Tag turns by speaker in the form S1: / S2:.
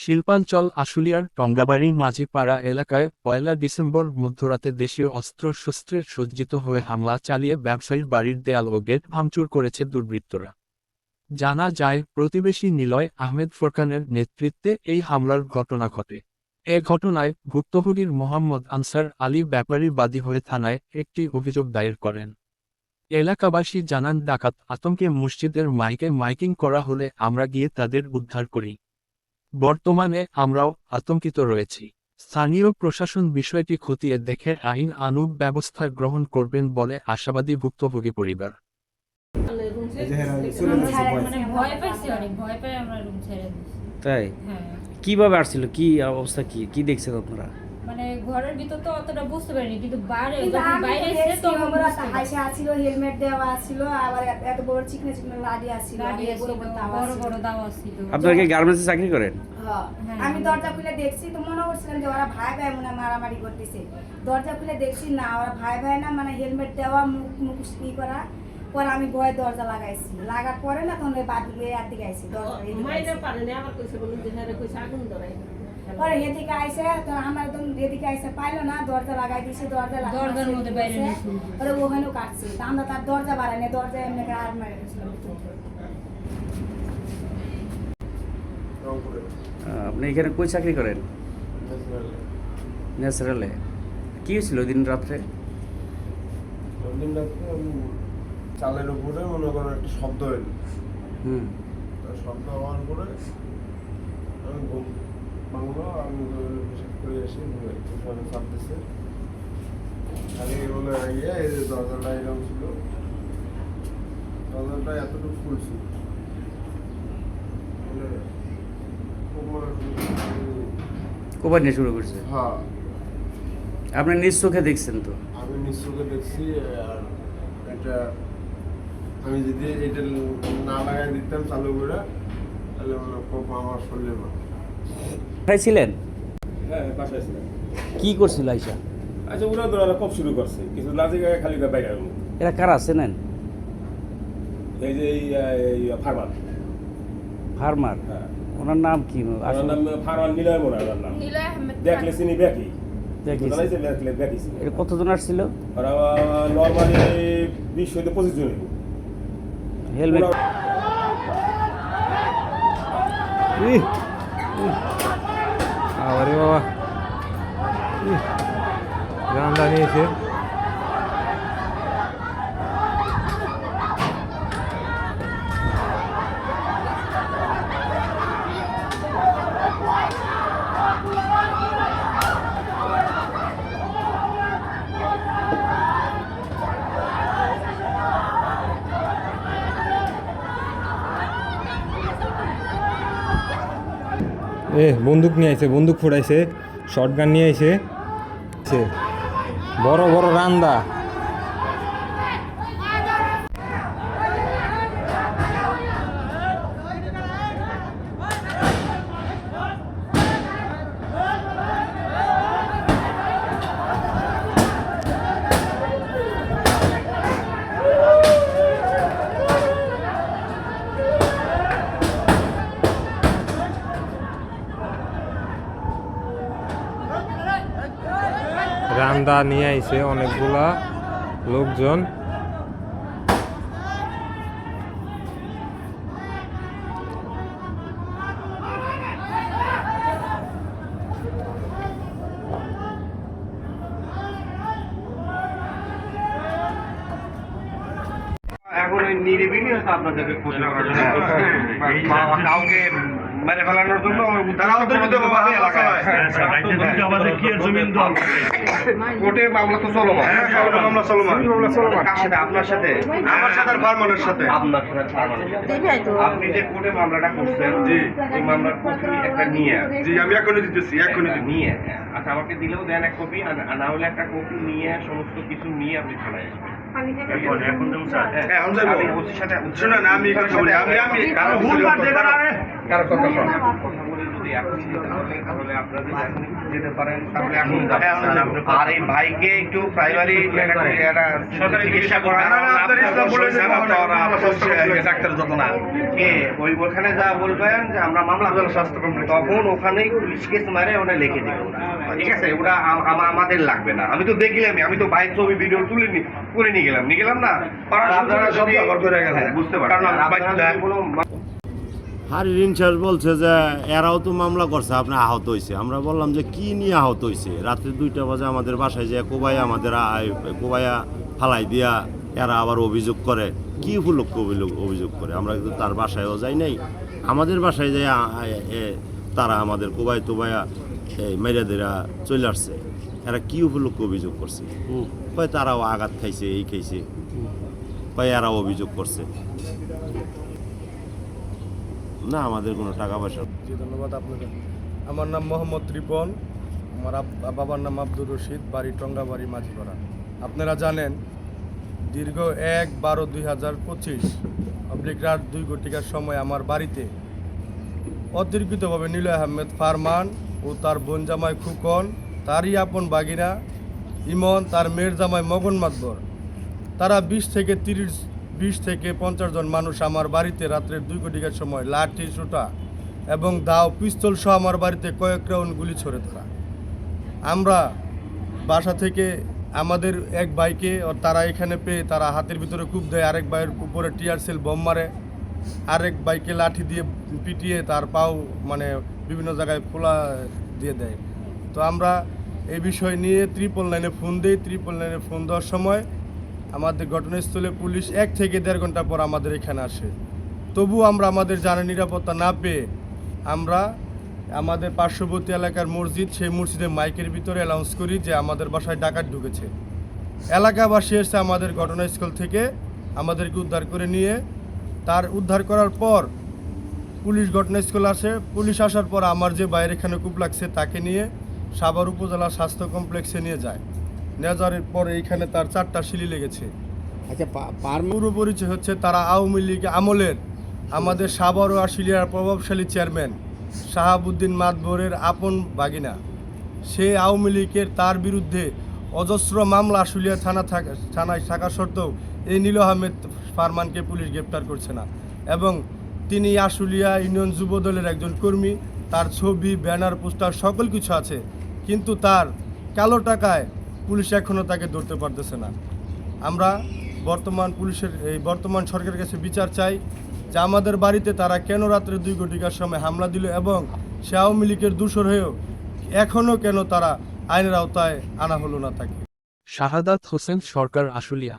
S1: শিল্পাঞ্চল আশুলিয়ার টঙ্গাবাড়ি মাঝিপাড়া এলাকায় পয়লা ডিসেম্বর মধ্যরাতে দেশীয় অস্ত্রশস্ত্রের সজ্জিত হয়ে হামলা চালিয়ে ব্যবসায়ীর বাড়ির দেয়াল ও গেট ভাঙচুর করেছে দুর্বৃত্তরা। জানা যায়, প্রতিবেশী নিলয় আহমেদ ফোরকানের নেতৃত্বে এই হামলার ঘটনা ঘটে। এ ঘটনায় ভুক্তভোগীর মোহাম্মদ আনসার আলী ব্যাপারী বাদী হয়ে থানায় একটি অভিযোগ দায়ের করেন। এলাকাবাসী জানান, ডাকাত আতঙ্কে মসজিদের মাইকে মাইকিং করা হলে আমরা গিয়ে তাদের উদ্ধার করি। বর্তমানে আমরাও আতঙ্কিত রয়েছি। স্থানীয় প্রশাসন বিষয়টি খতিয়ে দেখে আইন আনুক ব্যবস্থা গ্রহণ করবেন বলে আশাবাদী ভুক্তভোগী পরিবার।
S2: এই যে চলে
S3: রুম
S2: গেছে
S3: ছাড়া
S2: ভয়।
S3: ভয় পাইছি অনেক ভয় পাই আমরা রুম ছেড়ে দিছি
S4: তাই? কীভাবে আসছিল? কি অবস্থা? কি কি দেখছেন আপনারা?
S3: মানে ঘরের ভিতর তো অতটা বুঝতে পারিনি কিন্তু বাইরে বাইরে এসে
S5: হাসি আছিল হেলমেট দেওয়া আছিল আবার এত- বড় চিকনে চিকনে লাডি আছিল বড় বড়
S3: বড়
S5: আছিল।
S3: বড় দাওয়া ছিল
S4: আপনারা কি গার্মেন্টসে চাকরি করেন
S5: হ্যাঁ।
S3: হ্যাঁ।
S5: আমি দরজা খুলে দেখছি তো মনে করছিলাম যে ওরা ভাই ভাই মনে মারামারি করতেছে দরজা খুলে দেখছি না ওরা ভাই ভাই না মানে হেলমেট দেওয়া মুখ মুখ ই করা পরে আমি ভয়ে দরজা লাগাইছি লাগার পরে না তখন বাদ দিয়ে আর দিকে আইছি দরজা
S6: পারে না আবার কইছে বলুন যে হ্যাঁ রে কইছে আগুন ধরাই
S5: পরে এদিকে আইসে তো আমার একদম এদিকে আইসে পাইলো না দরজা লাগাই দিয়েছে দরজা
S3: দরজার মধ্যে বাইরে
S5: পরে ওখানেও কাটছে। তা আমরা তার দরজা বাড়াই না দরজা এমনি করে আর মারে
S4: আপনি এখানে কই চাকরি করেন? ন্যাচারালে। কি হয়েছিল ওই দিন রাত্রে
S2: রাত্রে চালের উপরে মনে করো একটা শব্দ এলো
S4: হুম।
S2: শব্দ হওয়ার পরে আমি ঘুম ভাঙলো আমি হিসাব করে এসে ঘুরে চাপ দিছে খালি বলে ইয়ে এই যে দরজাটা এরকম ছিল। দরজাটা এতটুকু মানে উপরে
S4: নিয়ে শুরু করছে?
S2: হ্যাঁ।
S4: আপনি নিজ চোখে দেখছেন তো?
S2: আমি নিশ্চয়ই দেখছি আর এটা আমি যদি এটা না লাগাই দিতাম চালু করে তাহলে মনে কোপ আমার শরীরে মারত।
S4: কোথায় ছিলেন?
S7: হ্যাঁ বাসায় ছিলাম।
S4: কি করছিল আইসা?
S7: আচ্ছা ওরা ধরা কপ শুরু করছে। কিছু লাজে খালি বাইরে
S4: এরা কারা চেনেন
S7: এই যে এই, ফারমান।
S4: ফার্মার?
S7: হ্যাঁ।
S4: ওনার নাম কি?
S7: ওনার নাম ফারমান নিলয় মোনা ওনার নাম।
S3: নীলয় আহমেদ
S7: দেখলে চিনি ব্যাকি?
S4: এটা কতজন আসছিল?
S7: নর্মালি বিশ হইতে পঁচিশ জন।
S4: হেলমেট
S7: ওরা-
S8: আরে বাবা গান দাঁড়িয়েছে এ বন্দুক নিয়ে আইছে বন্দুক ফুটাইছে শর্ট গান নিয়ে আইছে। বড় বড় রান্দা। রান্দা নিয়ে আইছে অনেকগুলা লোকজন।
S9: এখন ওই নিরিবিলি হয়তো আপনাদেরকে খুঁজে কাউকে মেরে ফেলানোর জন্য তারা অন্তর্ভুক্তভাবে এলাকায় কোর্টে মামলা তো চলমান মামলা চলমান কার সাথে আপনার সাথে আমার সাথে ফারমানের সাথে আপনার সাথে আপনি যে কোর্টে মামলাটা করছেন জি এই মামলার কপি একটা নিয়ে জি আমি এখনই দিতেছি এখনই নিয়ে আচ্ছা আমাকে দিলেও দেন এক কপি আর না হলে একটা কপি নিয়ে সমস্ত কিছু নিয়ে আপনি থানায় আসবেন এখন এখন যেমন স্যার এখন যাব আমি ওসির সাথে শুনুন আমি আমি আমি কারও কথা আর এই ভাইকে একটু প্রাইমারি চিকিৎসা করা ডাক্তার যত না ওই ওখানে যা বলবেন যে আমরা মামলা স্বাস্থ্য তখন ওখানেই পুলিশ কেস মারে ওটা লিখে দিবে ঠিক আছে? ওটা আম- আম- আমাদের লাগবে না। আমি তো দেখলাম আমি তো বাইক ছবি ভিডিও তুলে নি করে নিয়ে গেলাম। নিয়ে গেলাম না? আপনারা সব করে গেলেন বুঝতে পারছেন
S2: হারির ইনচার্জ বলছে যে এরাও তো মামলা করছে আপনি আহত হয়েছে আমরা বললাম যে কি নিয়ে আহত হয়েছে রাত্রে দুইটা বাজে আমাদের বাসায় যে কোবাইয়া আমাদের কোবাইয়া ফালাই দিয়া এরা আবার অভিযোগ করে। কি উপলক্ষ অভিযোগ অভিযোগ করে? আমরা কিন্তু তার বাসায়ও যাই নাই। আমাদের বাসায় যে তারা আমাদের কোবাই তোবাইয়া এই মেয়েদেরা চলে আসছে। এরা কি উপলক্ষ অভিযোগ করছে? কয় তারাও আঘাত খাইছে এই খাইছে। কয় এরাও অভিযোগ করছে? না আমাদের কোনো টাকা পয়সা
S10: জি, ধন্যবাদ আপনাকে। আমার নাম মোহাম্মদ রিপন, আমার বাবার নাম আব্দুর রশিদ, বাড়ি টঙ্গাবাড়ি, মাঝিপাড়া। আপনারা জানেন, দীর্ঘ এক বারো দুই হাজার পঁচিশ, অব্লিক রাত দুই ঘটিকার সময় আমার বাড়িতে অতিরিক্তভাবে নীল আহমেদ ফারমান ও তার বোন জামাই খুকন, তারই আপন বাগিনা, ইমন, তার মেয়ের জামাই মগন মাতবর, তারা বিশ থেকে তিরিশ বিশ থেকে পঞ্চাশ জন মানুষ আমার বাড়িতে রাত্রের দুই কোটিকার সময় লাঠি সুটা এবং দাও, পিস্তল সহ আমার বাড়িতে কয়েক রাউন্ড গুলি ছড়ে ধরা। আমরা বাসা থেকে আমাদের এক বাইকে ও তারা এখানে পেয়ে তারা হাতের ভিতরে কূপ দেয়, আরেক বাইয়ের উপরে টিয়ার সেল, বোম মারে। আরেক বাইকে লাঠি দিয়ে পিটিয়ে তার পাও মানে বিভিন্ন জায়গায় ফোলা দিয়ে দেয়। তো আমরা এই বিষয় নিয়ে ত্রিপল লাইনে ফোন দিই ত্রিপল লাইনে ফোন দেওয়ার সময় আমাদের ঘটনাস্থলে পুলিশ এক থেকে দেড় ঘণ্টা পর আমাদের এখানে আসে। তবু আমরা আমাদের জানা নিরাপত্তা না পেয়ে আমরা আমাদের পার্শ্ববর্তী এলাকার মসজিদ, সেই মসজিদে মাইকের ভিতরে অ্যানাউন্স করি যে আমাদের বাসায় ডাকাত ঢুকেছে। এলাকাবাসী এসে আমাদের ঘটনাস্থল থেকে আমাদেরকে উদ্ধার করে নিয়ে তার উদ্ধার করার পর পুলিশ ঘটনাস্থল আসে। পুলিশ আসার পর আমার যে বাইরে এখানে কূপ লাগছে তাকে নিয়ে সাভার উপজেলা স্বাস্থ্য কমপ্লেক্সে নিয়ে যায়। যাওয়ার পর এইখানে তার চারটা সিলি লেগেছে।
S4: আচ্ছা পার
S10: পুরো পরিচয় হচ্ছে তারা আওয়ামী লীগ আমলের আমাদের সাবর ও আশুলিয়ার প্রভাবশালী চেয়ারম্যান শাহাবুদ্দিন মাতবরের আপন বাগিনা। সে আওয়ামী লীগের তার বিরুদ্ধে অজস্র মামলা আশুলিয়া থানা থাকা থানায় থাকা সত্ত্বেও এই নীল আহমেদ ফারমানকে পুলিশ গ্রেপ্তার করছে না এবং তিনি আশুলিয়া ইউনিয়ন যুব দলের একজন কর্মী। তার ছবি ব্যানার পোস্টার সকল কিছু আছে। কিন্তু তার কালো টাকায় পুলিশ এখনও তাকে ধরতে পারতেছে না। আমরা বর্তমান পুলিশের, এই বর্তমান সরকারের কাছে বিচার চাই যে আমাদের বাড়িতে তারা কেন রাত্রে দুই ঘটিকার সময় হামলা দিল এবং সে আওয়ামী লীগের দূষর হয়েও এখনও কেন তারা আইনের আওতায় আনা হলো না তাকে।
S1: শাহাদাত হোসেন, সরকার আশুলিয়া।